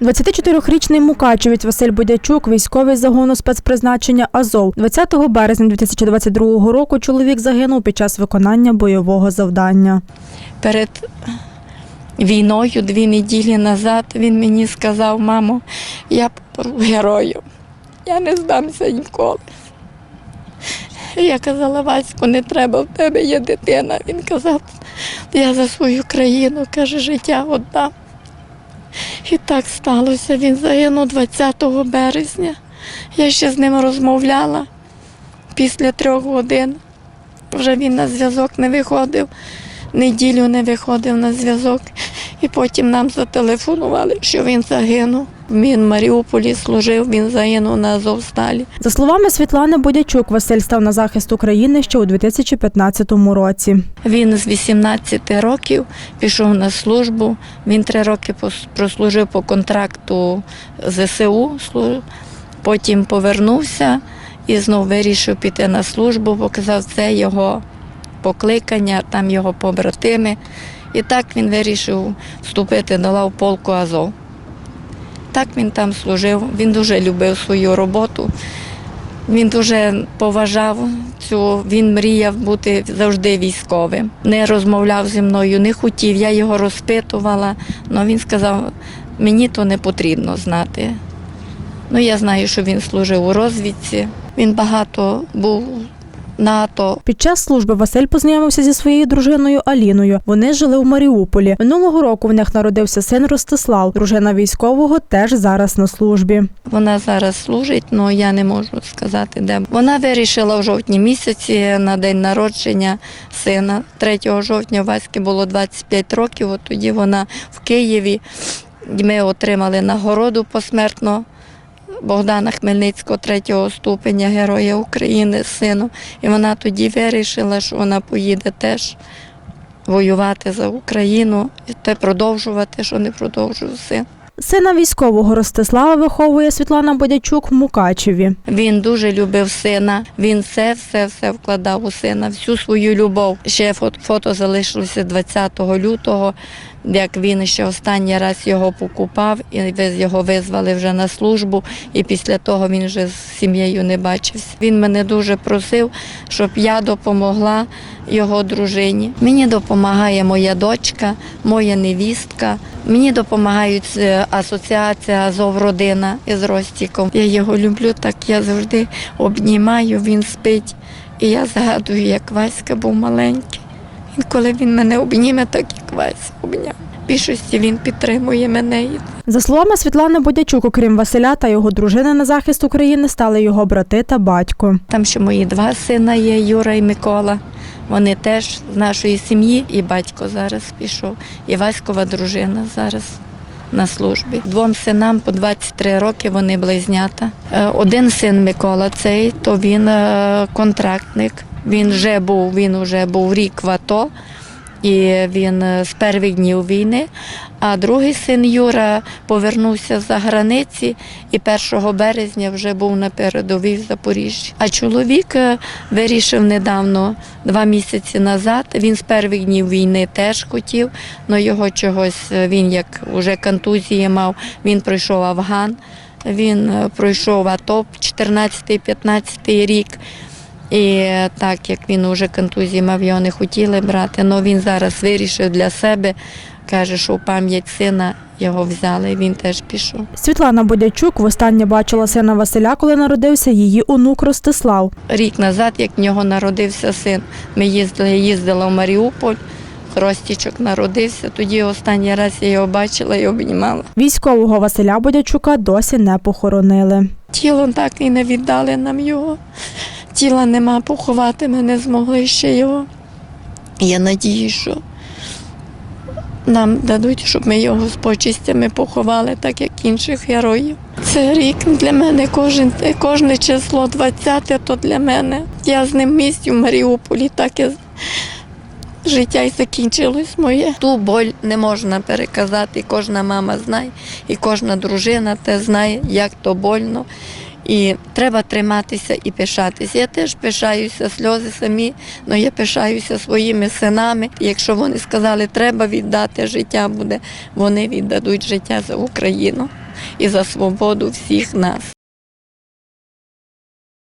24-річний мукачевець Василь Будячук, військовий загону спецпризначення Азов. 20 березня 2022 року чоловік загинув під час виконання бойового завдання. перед війною, дві неділі назад, він мені сказав, мамо, я попру герою. Я не здамся ніколи. Я казала, Васько, не треба, в тебе є дитина. Він казав, я за свою країну, каже, життя одна. І так сталося. Він загинув 20 березня. Я ще з ним розмовляла після трьох годин. Вже він на зв'язок не виходив, неділю не виходив на зв'язок. І потім нам зателефонували, що він загинув. Він в Маріуполі служив, він загинув на Азовсталі. За словами Світлани Будячук, Василь став на захист України ще у 2015 році. Він з 18 років пішов на службу. Він три роки прослужив по контракту ЗСУ, потім повернувся і знов вирішив піти на службу, показав це його покликання, там його побратими. І так він вирішив вступити до лав полку Азов. Так він там служив. Він дуже любив свою роботу. Він дуже поважав цю, він мріяв бути завжди військовим. Не розмовляв зі мною, не хотів. Я його розпитувала, але він сказав, мені то не потрібно знати. Ну, я знаю, що він служив у розвідці. Він багато був на АТО. Під час служби Василь познайомився зі своєю дружиною Аліною. Вони жили у Маріуполі. Минулого року в них народився син Ростислав. Дружина військового теж зараз на службі. Вона зараз служить, але я не можу сказати, де. Вона вирішила в жовтні місяці на день народження сина. 3 жовтня Васьки було 25 років. От тоді вона в Києві. Ми отримали нагороду посмертно Богдана Хмельницького, третього ступеня Героя України з сином. І вона тоді вирішила, що вона поїде теж воювати за Україну і те продовжувати, що не продовжує син. Сина військового Ростислава виховує Світлана Бодячук в Мукачеві. Він дуже любив сина. Він все, все, все вкладав у сина, всю свою любов. Ще фото, залишилося 20 лютого, як він ще останній раз його покупав, і його визвали вже на службу. І після того він вже з сім'єю не бачився. Він мене дуже просив, щоб я допомогла його дружині. Мені допомагає моя дочка, моя невістка. Мені допомагають е, асоціація Азов Родина із Ростіком. Я його люблю, так я завжди обнімаю, він спить. І я згадую, як Васька був маленький. І коли він мене обніме, так як Вася обняв. Більшості він підтримує мене. За словами Світлани Бодячук, окрім Василя та його дружини на захист України, стали його брати та батько. Там ще мої два сина є, Юра і Микола. Вони теж з нашої сім'ї, і батько зараз пішов, і Васькова дружина зараз на службі. Двом синам по 23 роки вони близнята. Е, Один син Микола, цей, то він е, контрактник. Він вже був, він вже був рік в АТО. І він е, з перших днів війни. А другий син Юра повернувся з-за границі і 1 березня вже був на передовій в Запоріжжі. А чоловік е, вирішив недавно, два місяці назад. Він з перших днів війни теж хотів, але його чогось е, він як вже контузії мав. Він пройшов Афган, він пройшов АТО 14-15 рік. І так як він уже контузії мав, його не хотіли брати, але він зараз вирішив для себе, каже, що в пам'ять сина його взяли, і він теж пішов. Світлана Бодячук востаннє бачила сина Василя, коли народився її онук Ростислав. Рік назад, як в нього народився син, ми їздили, їздила в Маріуполь, Ростічок народився, тоді останній раз я його бачила і обнімала. Військового Василя Бодячука досі не похоронили. Тіло так і не віддали нам його. Тіла нема, поховати ми не змогли ще його. Я надію, що нам дадуть, щоб ми його з почистями поховали, так як інших героїв. Це рік для мене кожен, кожне число 20 то для мене. Я з ним в місті в Маріуполі, так і життя і закінчилось моє. Ту боль не можна переказати. Кожна мама знає, і кожна дружина те знає, як то больно. І треба триматися і пишатися. Я теж пишаюся, сльози самі, але я пишаюся своїми синами. Якщо вони сказали, треба віддати життя буде, вони віддадуть життя за Україну. і за свободу всіх нас.